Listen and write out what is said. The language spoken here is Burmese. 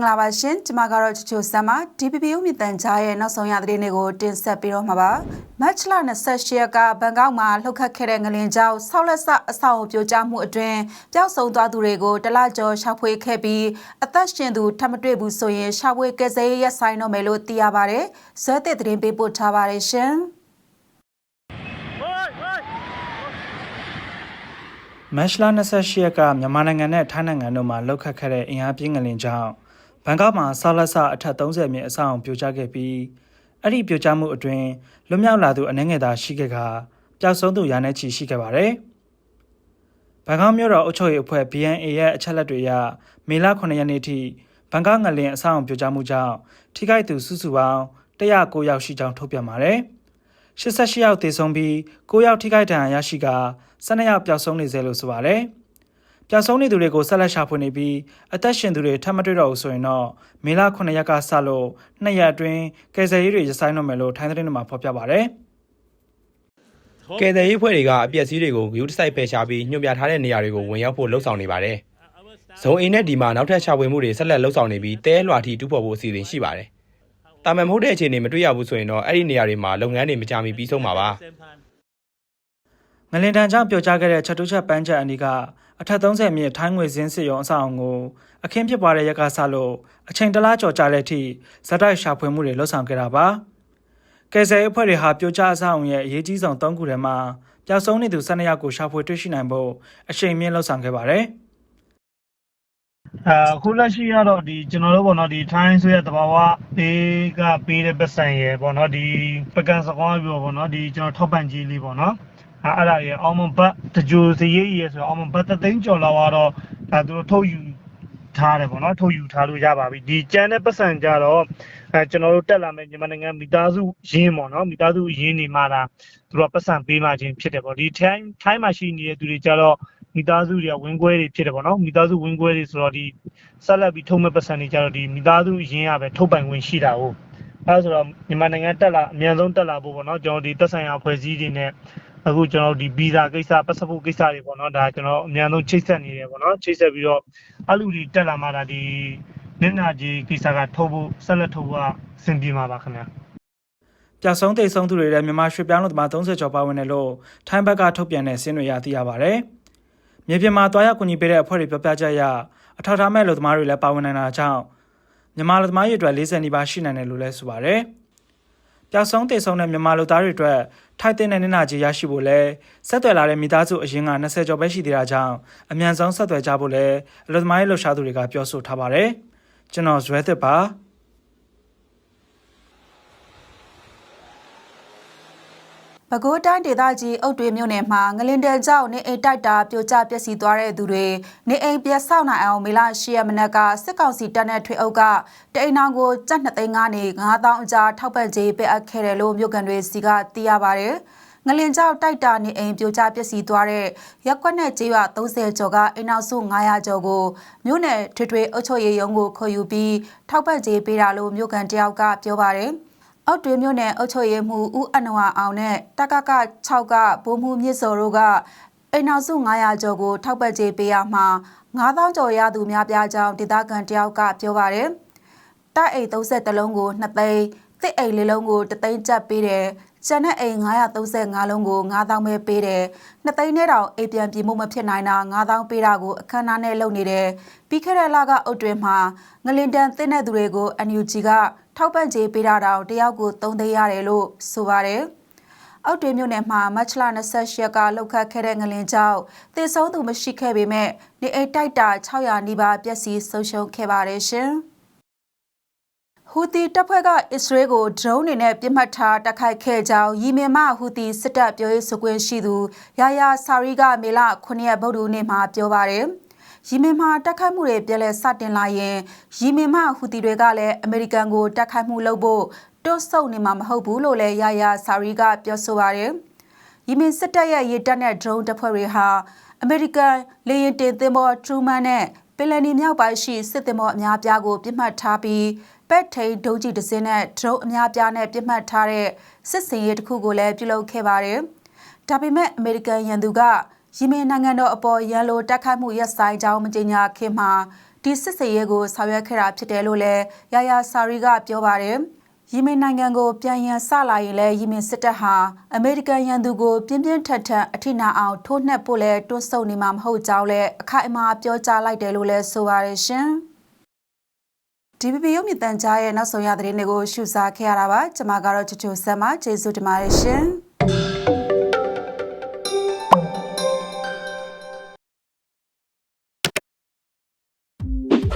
င်္ဂလာပါရှင်ကျမကတော့ချချိုဆမ်ပါ DPPU မြတန်ကြားရဲ့နောက်ဆုံးရသတင်းတွေကိုတင်ဆက်ပေးတော့မှာပါမတ်လ28ရက်ကဘန်ကောက်မှာလှုပ်ခတ်ခဲ့တဲ့ငလင်ကြောင့်ဆောက်လက်ဆအဆောက်အုံပြိုကျမှုအတွင်းပျောက်ဆုံးသွားသူတွေကိုတလကျော်ရှာဖွေခဲ့ပြီးအသက်ရှင်သူထပ်မတွေ့ဘူးဆိုရင်ရှာဖွေကယ်ဆယ်ရေးရပ်ဆိုင်တော့မယ်လို့သိရပါတယ်ဇွဲသစ်သတင်းပေးပို့ထားပါတယ်ရှင်မတ်လ28ရက်ကမြန်မာနိုင်ငံနဲ့ထိုင်းနိုင်ငံတို့မှာလှုပ်ခတ်ခဲ့တဲ့အင်အားပြင်းငလင်ကြောင့် ဘန်ကောက်မှာဆောက်လက်ဆအထက်30မြင့်အဆောက်အုံပြိုကျခဲ့ပြီးအဲ့ဒီပြိုကျမှုအတွင်းလွတ်မြောက်လာသူအနှဲငယ်သာရှိခဲ့ကပျောက်ဆုံးသူရာနဲ့ချီရှိခဲ့ပါတယ်။ဘန်ကောက်မြို့တော်အုပ်ချုပ်ရေးအဖွဲ့ BNA ရဲ့အချက်လက်တွေအရမေလ9ရက်နေ့ထိဘန်ကောက်ငလင်အဆောက်အုံပြိုကျမှုကြောင့်ထိခိုက်သူစုစုပေါင်း109ယောက်ရှိကြောင်းထုတ်ပြန်ပါတယ်။88ယောက်သေဆုံးပြီး9ယောက်ထိခိုက်ဒဏ်ရာရရှိကာ12ယောက်ပျောက်ဆုံးနေစေလို့ဆိုပါတယ်။ ပျောက်ဆုံးနေသူတွေကိုဆက်လက်ရှာဖွေနေပြီးအသက်ရှင်သူတွေထပ်မတွေ့တော့ဘူးဆိုရင်တော့မေလ9ရက်ကစလို့2ရက်အတွင်းကယ်ဆယ်ရေးတွေရဆိုင်တော့မယ်လို့ထိုင်းသတင်းတွေမှာဖော်ပြပါတယ်။ကယ်ဆယ်ရေးဖွဲ့တွေကအပျက်စီးတွေကိုဂရုတစိုက်ဖယ်ရှားပြီးညှို့ပြထားတဲ့နေရာတွေကိုဝင်ရောက်ဖို့လှုံ့ဆော်နေပါတယ်။ဇုံအိမ်နဲ့ဒီမှာနောက်ထပ်ရှာဖွေမှုတွေဆက်လက်လှုံ့ဆော်နေပြီးတဲလွှာထိတူးဖော်ဖို့အစီအစဉ်ရှိပါတယ်။တာမန်မဟုတ်တဲ့အခြေအနေမတွေ့ရဘူးဆိုရင်တော့အဲ့ဒီနေရာတွေမှာလုပ်ငန်းတွေမကြမီပြီးဆုံးမှာပါ။ ငလင်တန်ကြောင့်ပျော်ကျခဲ့တဲ့ချက်တူးချက်ပန်းချက်အနီးကအထက်30မြင့်ထိုင်းငွေစင်းစစ်ရုံအဆောင်အုံကိုအခင်းဖြစ်ပွားတဲ့ရက်ကဆလို့အချိန်တလားကျော်ကြာတဲ့အထိဇက်တိုက်ရှာဖွေမှုတွေလှုပ်ဆောင်ခဲ့တာပါကယ်ဆယ်ရေးအဖွဲ့တွေဟာပြိုကျအဆောင်အုံရဲ့အရေးကြီးဆုံး၃ခုထဲမှာပျောက်ဆုံးနေသူ12ယောက်ကိုရှာဖွေတွေ့ရှိနိုင်ဖို့အချိန်မြင့်လှုပ်ဆောင်ခဲ့ပါတယ်အခုလက်ရှိကတော့ဒီကျွန်တော်တို့ပေါ့နော်ဒီထိုင်းဆိုရတဘာဝတေးကပေးတဲ့ပတ်စံရယ်ပေါ့နော်ဒီပကံစကွာပြောပေါ့နော်ဒီကျွန်တော်ထောက်ပံ့ကြီးလေးပေါ့နော် အဲအဲ့ဒါရယ်အောင်မဘတ်တကြိုစရေးရယ်ဆိုတော့အောင်မဘတ်တသိန်းကျော်လောက်ကတော့အဲသူတို့ထုတ်ယူထားတယ်ပေါ့နော်ထုတ်ယူထားလို့ရပါပြီဒီကျန်တဲ့ပတ်စံကြတော့အဲကျွန်တော်တို့တက်လာမယ်မြန်မာနိုင်ငံမိသားစုရင်းပေါ့နော်မိသားစုရင်းနေမှသာသူတို့ကပတ်စံပေးမှချင်းဖြစ်တယ်ပေါ့ဒီထိုင်းထိုင်းမှာရှိနေတဲ့သူတွေကြတော့မိသားစုတွေကဝင်းခွဲတွေဖြစ်တယ်ပေါ့နော်မိသားစုဝင်းခွဲတွေဆိုတော့ဒီဆက်လက်ပြီးထုံးမဲ့ပတ်စံတွေကြတော့ဒီမိသားစုရင်းရပဲထုတ်ပိုင်ဝင်ရှိတာဟုတ်အဲဆိုတော့မြန်မာနိုင်ငံတက်လာအမြန်ဆုံးတက်လာဖို့ပေါ့နော်ကျွန်တော်ဒီတက်ဆိုင်ရာဖွဲ့စည်းတွေနဲ့ အခုကျွန်တော်ဒီဗီဇာကိစ္စပတ်စပို့ကိစ္စတွေပေါ့နော်ဒါကျွန်တော်အမြန်ဆုံးချိတ်ဆက်နေတယ်ပေါ့နော်ချိတ်ဆက်ပြီးတော့အလူတွေတက်လာမှဒါဒီနင့်နာကြီးကိစ္စကထုတ်ဖို့ဆက်လက်ထုတ်ဖို့အဆင်ပြေမှာပါခင်ဗျာပျောက်ဆုံးတိတ်ဆုံးသူတွေလည်းမြန်မာရွှေပြောင်းလို့တမ30ကျော်ပါဝင်တယ်လို့ထိုင်းဘက်ကထုတ်ပြန်တဲ့စင်းတွေရသိရပါတယ်။မြေပြင်မှာတွားရောက်ကူညီပေးတဲ့အဖွဲ့တွေပြောပြချက်အရအထောက်ထားမဲ့လူသမားတွေလည်းပါဝင်နေတာကြောင့်မြန်မာလူသမားတွေအတွက်40နီးပါးရှိနိုင်တယ်လို့လည်းဆိုပါတယ်။ပျောက်ဆုံးတိတ်ဆုံးတဲ့မြန်မာလူသားတွေအတွက် ထိုက်တဲ့နဲ့နနာကြီးရရှိဖို့လဲဆက်သွယ်လာတဲ့မိသားစုအရင်က20ကျော်ပဲရှိသေးတာကြောင့်အမြန်ဆုံးဆက်သွယ်ကြဖို့လဲအလူသမားရေးလှုပ်ရှားသူတွေကပြောဆိုထားပါတယ်။ကျွန်တော်ဇွဲသစ်ပါ ပဲခူးတိုင်းဒေသကြီးအုတ်တွေမြို့နယ်မှာငလင်တဲကြောင့်နေအိမ်တိုက်တာပြိုကျပျက်စီးသွားတဲ့သူတွေနေအိမ်ပြက်ဆောက်နိုင်အောင်မေလ10ရက်မနက်ကစစ်ကောင်စီတပ်နဲ့ထွေအုပ်ကတအိမ်တော်ကိုကျပ်2သိန်းကနေ9000အကြားထောက်ပံ့ကြေးပေးအပ်ခဲ့တယ်လို့မြို့ကန်တွေစီကသိရပါဗျ။ငလင်ကြောင့်တိုက်တာနေအိမ်ပြိုကျပျက်စီးသွားတဲ့ရက်ကွက်နဲ့ကျေးရွာ30ကျော်ကအိမ်နောက်စု900ကျော်ကိုမြို့နယ်ထွေထွေအုပ်ချုပ်ရေးရုံးကိုခေါ်ယူပြီးထောက်ပံ့ကြေးပေးတာလို့မြို့ကန်တယောက်ကပြောပါတယ်။ အောက်တွင်မြို့နယ်အုပ်ချုပ်ရေးမှူးဦးအနဝအောင်နဲ့တကက6ကဗိုလ်မှူးမြင့်စော်တို့ကအိမ်နောက်စု900ကျော်ကိုထောက်ပံ့ကြေးပေးရမှာ9000ကျော်ရသူများပြားကြောင်းဒေသခံတယောက်ကပြောပါတယ်။တိုက်အိမ်30တလုံးကို2သိန်းတစ်အိမ်လေးလုံးကို3သိန်းကျပ်ပေးတယ်။ကျန်တဲ့အိမ်935လုံးကို9000ပဲပေးတယ်။2သိန်းနဲ့တောင်အိမ်ပြန်ပြေမှုမဖြစ်နိုင်တာ9000ပေးတာကိုအခမ်းအနားနဲ့လုပ်နေတယ်။ပြီးခဲ့တဲ့လကအုတ်တွင်မှာငလင်တန်သင်းတဲ့သူတွေကို NUG က ထောက်ပံ့ကြေးပေးတာတောင်တယောက်ကို3သိန်းရတယ်လို့ဆိုပါတယ်။အောက်တွင်မြို့နယ်မှာမတ်လ28ရက်ကလောက်ခတ်ခဲ့တဲ့ငလင်ကြောင့်သေဆုံးသူမရှိခဲ့ပေမဲ့နေအိမ်တိုက်တာ600နီးပါးပျက်စီးဆုံးရှုံးခဲ့ပါတယ်ရှင်။ဟူတီတပ်ဖွဲ့ကအစ္စရေးကို drone တွေနဲ့ပြစ်မှတ်ထားတိုက်ခိုက်ခဲ့ကြောင်းယီမင်မှဟူတီစစ်တပ်ပြောရေးဆိုခွင့်ရှိသူယာယာဆာရီကမေလ9ရက်ဗုဒ္ဓနေ့မှာပြောပါတယ်။ ယီမင်မှာတိုက်ခိုက်မှုတွေပြည့်လဲစတင်လာရင်ယီမင်မှဟူတီတွေကလည်းအမေရိကန်ကိုတိုက်ခိုက်မှုလုပ်ဖို့တွတ်ဆုပ်နေမှာမဟုတ်ဘူးလို့လည်းယာယာဆာရီကပြောဆိုပါတယ်။ယီမင်စစ်တပ်ရဲ့ရေတပ်နဲ့ drone တပ်ဖွဲ့တွေဟာအမေရိကန်လေယာဉ်တင်သင်္ဘောထရူမန်နဲ့ပင်လယ်နီမြောက်ပိုင်းရှိစစ်သင်္ဘောအများပြားကိုပြစ်မှတ်ထားပြီးပက်ထိန်ဒုံးကြီးတစ်စင်းနဲ့ဒရုန်းအများပြားနဲ့ပြစ်မှတ်ထားတဲ့စစ်စင်ရေးတစ်ခုကိုလည်းပြုလုပ်ခဲ့ပါတယ်။ဒါပေမဲ့အမေရိကန်ရန်သူက ယီမင်နိုင်ငံတော်အပေါ်ရန်လိုတိုက်ခိုက်မှုရပ်ဆိုင်ကြောင်းမကြေညာခင်မှာဒီစစ်စရေးကိုဆောင်ရွက်ခဲ့တာဖြစ်တယ်လို့လည်းယာယာဆာရီကပြောပါတယ်။ယီမင်နိုင်ငံကိုပြန်ရန်ဆလာရင်လည်းယီမင်စစ်တပ်ဟာအမေရိကန်ရန်သူကိုပြင်းပြင်းထန်ထန်အထိနာအောင်ထိုးနှက်ဖို့လဲတွန်းဆုတ်နေမှာမဟုတ်ကြောင်းလည်းအခိုင်အမာပြောကြားလိုက်တယ်လို့လည်းဆိုပါတယ်ရှင်။ DPP ရုပ်မြင့်တန်ကြားရဲ့နောက်ဆုံးရသတင်းတွေကိုရှုစားခဲ့ရတာပါကျွန်မကတော့ချူချူဆက်မကျေးဇူးတင်ပါတယ်ရှင်။